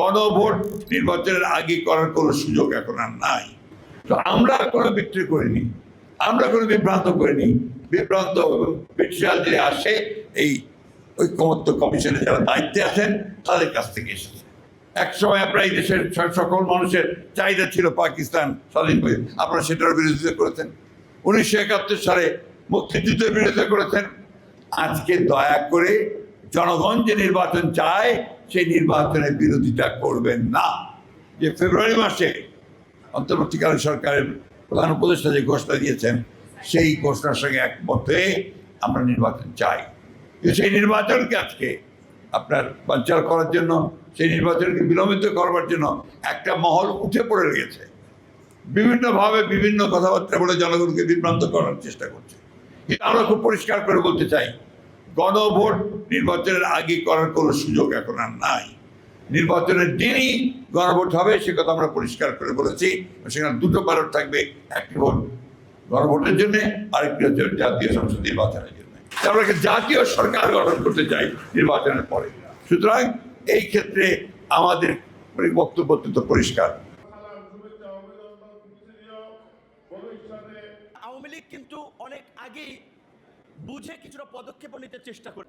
গণভোট নির্বাচনের আগে করার কোনো সুযোগ এখন আর নাই। তো আমরা কোনো বিক্রি করিনি, আমরা কোনো বিভ্রান্ত করিনি। বিভ্রান্ত বিশাল যে আসে এই ঐক্যমত্য কমিশনে যারা দায়িত্বে আছেন, তাদের কাছ থেকে এসেছে। এক সময় আপনার এই দেশের সকল মানুষের চাহিদা ছিল পাকিস্তান স্বাধীন হয়ে। আপনারা সেটার বিরোধিতা করেছেন। উনিশশো একাত্তর সালে মুক্তিযুদ্ধের বিরোধিতা করেছেন। আজকে দয়া করে জনগণ যে নির্বাচন চায়, সেই নির্বাচনের বিরোধিতা করবেন না। যে ফেব্রুয়ারি মাসে অন্তর্বর্তীকালীন সরকারের প্রধান উপদেষ্টা যে ঘোষণা দিয়েছেন, সেই ঘোষণার সঙ্গে একমত আমরা নির্বাচন চাই। সেই নির্বাচনকে আজকে আপনার বাঞ্চাল করার জন্য, সেই নির্বাচনকে বিলম্বিত করবার জন্য একটা মহল উঠে পড়ে গেছে বিভিন্নভাবে বিভিন্ন কথাবার্তা বলে জনগণকে বিভ্রান্ত করার চেষ্টা করছে। কিন্তু আমরা খুব পরিষ্কার করে বলতে চাই। গণভোট নির্বাচনের আগে করার কোনো সুযোগ এখন আর নাই। নির্বাচনের দিনই গণভোট হবে, সে কথা আমরা পরিষ্কার করে বলেছি। সেখানে দুটো ব্যালট থাকবে, একটি ভোট গণভোটের জন্য, আরেকটি হচ্ছে জাতীয় সংসদ নির্বাচনের জন্য। আমরা জাতীয় সরকার গঠন করতে চাই নির্বাচনের পরে। সুতরাং এই ক্ষেত্রে আমাদের বক্তব্য অত্যন্ত পরিষ্কার। কিন্তু অনেক আগেই বুঝে কিছুটা পদক্ষেপ নিতে চেষ্টা করে